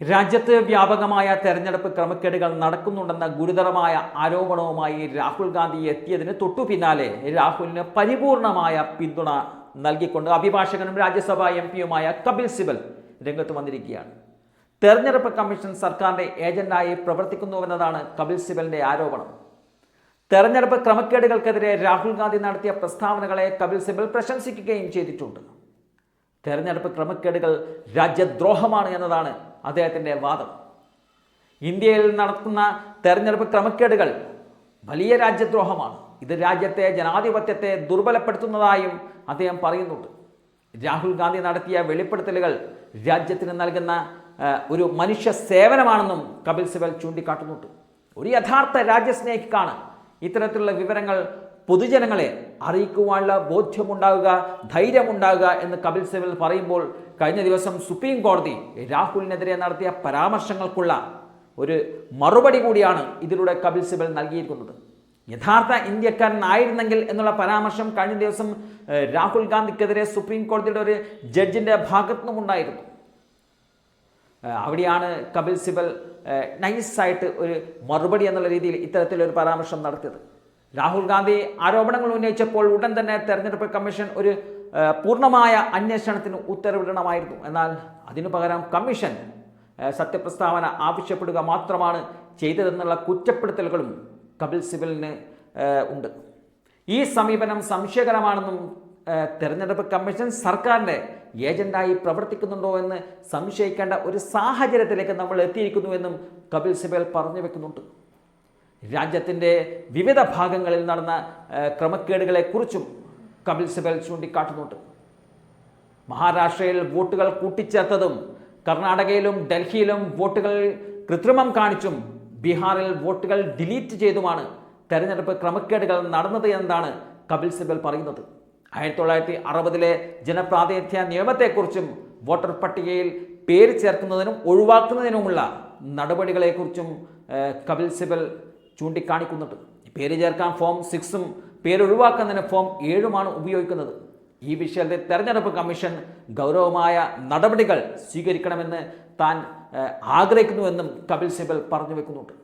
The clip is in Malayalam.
രാജ്യത്ത് വ്യാപകമായ തെരഞ്ഞെടുപ്പ് ക്രമക്കേടുകൾ നടക്കുന്നുണ്ടെന്ന ഗുരുതരമായ ആരോപണവുമായി രാഹുൽ ഗാന്ധി എത്തിയതിന് തൊട്ടു പിന്നാലെ രാഹുലിന് പരിപൂർണമായ പിന്തുണ നൽകിക്കൊണ്ട് അഭിഭാഷകനും രാജ്യസഭാ എം പിയുമായ കപിൽ സിബൽ രംഗത്ത് വന്നിരിക്കുകയാണ്. തെരഞ്ഞെടുപ്പ് കമ്മീഷൻ സർക്കാരിന്റെ ഏജന്റായി പ്രവർത്തിക്കുന്നുവെന്നതാണ് കപിൽ സിബലിന്റെ ആരോപണം. തെരഞ്ഞെടുപ്പ് ക്രമക്കേടുകൾക്കെതിരെ രാഹുൽ ഗാന്ധി നടത്തിയ പ്രസ്താവനകളെ കപിൽ സിബൽ പ്രശംസിക്കുകയും ചെയ്തിട്ടുണ്ട്. തെരഞ്ഞെടുപ്പ് ക്രമക്കേടുകൾ രാജ്യദ്രോഹമാണ് എന്നതാണ് അദ്ദേഹത്തിന്റെ വാദം. ഇന്ത്യയിൽ നടത്തുന്ന തെരഞ്ഞെടുപ്പ് ക്രമക്കേടുകൾ വലിയ രാജ്യദ്രോഹമാണ്. ഇത് രാജ്യത്തെ ജനാധിപത്യത്തെ ദുർബലപ്പെടുത്തുന്നതായും അദ്ദേഹം പറയുന്നുണ്ട്. രാഹുൽ ഗാന്ധി നടത്തിയ വെളിപ്പെടുത്തലുകൾ രാജ്യത്തിന് നൽകുന്ന ഒരു മനുഷ്യ സേവനമാണെന്നും കപിൽ സിബൽ ചൂണ്ടിക്കാട്ടുന്നുണ്ട്. ഒരു യഥാർത്ഥ രാജ്യസ്നേഹിക്കാണ്. ഇത്തരത്തിലുള്ള വിവരങ്ങൾ പൊതുജനങ്ങളെ അറിയിക്കുവാനുള്ള ബോധ്യമുണ്ടാകുക ധൈര്യമുണ്ടാകുക എന്ന് കപിൽ സിബൽ പറയുമ്പോൾ കഴിഞ്ഞ ദിവസം സുപ്രീം കോടതി രാഹുലിനെതിരെ നടത്തിയ പരാമർശങ്ങൾക്കുള്ള ഒരു മറുപടി കൂടിയാണ് ഇതിലൂടെ കപിൽ സിബൽ നൽകിയിരിക്കുന്നത്. യഥാർത്ഥ ഇന്ത്യക്കാരനായിരുന്നെങ്കിൽ എന്നുള്ള പരാമർശം കഴിഞ്ഞ ദിവസം രാഹുൽ ഗാന്ധിക്കെതിരെ സുപ്രീം കോടതിയുടെ ഒരു ജഡ്ജിന്റെ ഭാഗത്തു നിന്നുമുണ്ടായിരുന്നു അവിടെയാണ് കപിൽ സിബൽ നൈസായിട്ട് ഒരു മറുപടി എന്നുള്ള രീതിയിൽ ഇത്തരത്തിലൊരു പരാമർശം നടത്തിയത്. രാഹുൽ ഗാന്ധി ആരോപണങ്ങൾ ഉന്നയിച്ചപ്പോൾ ഉടൻ തന്നെ തെരഞ്ഞെടുപ്പ് കമ്മീഷൻ ഒരു പൂർണമായ അന്വേഷണത്തിന് ഉത്തരവിടണമായിരുന്നു. എന്നാൽ അതിനു പകരം കമ്മീഷൻ സത്യപ്രസ്താവന ആവശ്യപ്പെടുക മാത്രമാണ് ചെയ്തതെന്നുള്ള കുറ്റപ്പെടുത്തലുകളും കപിൽ സിബലിന് ഉണ്ട്. ഈ സമീപനം സംശയകരമാണെന്നും തെരഞ്ഞെടുപ്പ് കമ്മീഷൻ സർക്കാരിന്റെ ഏജന്റായി പ്രവർത്തിക്കുന്നുണ്ടോ എന്ന് സംശയിക്കേണ്ട ഒരു സാഹചര്യത്തിലേക്ക് നമ്മൾ എത്തിയിരിക്കുന്നുവെന്നും കപിൽ സിബൽ പറഞ്ഞു വെക്കുന്നുണ്ട്. രാജ്യത്തിന്റെ വിവിധ ഭാഗങ്ങളിൽ നടന്ന ക്രമക്കേടുകളെക്കുറിച്ചും കപിൽ സിബൽ ചൂണ്ടിക്കാട്ടുന്നുണ്ട്. മഹാരാഷ്ട്രയിൽ വോട്ടുകൾ കൂട്ടിച്ചേർത്തതും കർണാടകയിലും ഡൽഹിയിലും വോട്ടുകൾ കൃത്രിമം കാണിച്ചും ബീഹാറിൽ വോട്ടുകൾ ഡിലീറ്റ് ചെയ്തുമാണ് തെരഞ്ഞെടുപ്പ് ക്രമക്കേടുകൾ നടന്നത് എന്നാണ് കപിൽ സിബൽ പറയുന്നത്. ആയിരത്തി തൊള്ളായിരത്തി അറുപതിലെ ജനപ്രാതിനിധ്യ നിയമത്തെക്കുറിച്ചും വോട്ടർ പട്ടികയിൽ പേര് ചേർക്കുന്നതിനും ഒഴിവാക്കുന്നതിനുമുള്ള നടപടികളെക്കുറിച്ചും കപിൽ സിബൽ ചൂണ്ടിക്കാണിക്കുന്നുണ്ട്. പേര് ചേർക്കാൻ ഫോം സിക്സും പേര് ഒഴിവാക്കുന്നതിന് ഫോം ഏഴുമാണ് ഉപയോഗിക്കുന്നത്. ഈ വിഷയത്തിൽ തെരഞ്ഞെടുപ്പ് കമ്മീഷൻ ഗൗരവമായ നടപടികൾ സ്വീകരിക്കണമെന്ന് താൻ ആഗ്രഹിക്കുന്നുവെന്നും കപിൽ സിബൽ പറഞ്ഞു വെക്കുന്നുണ്ട്.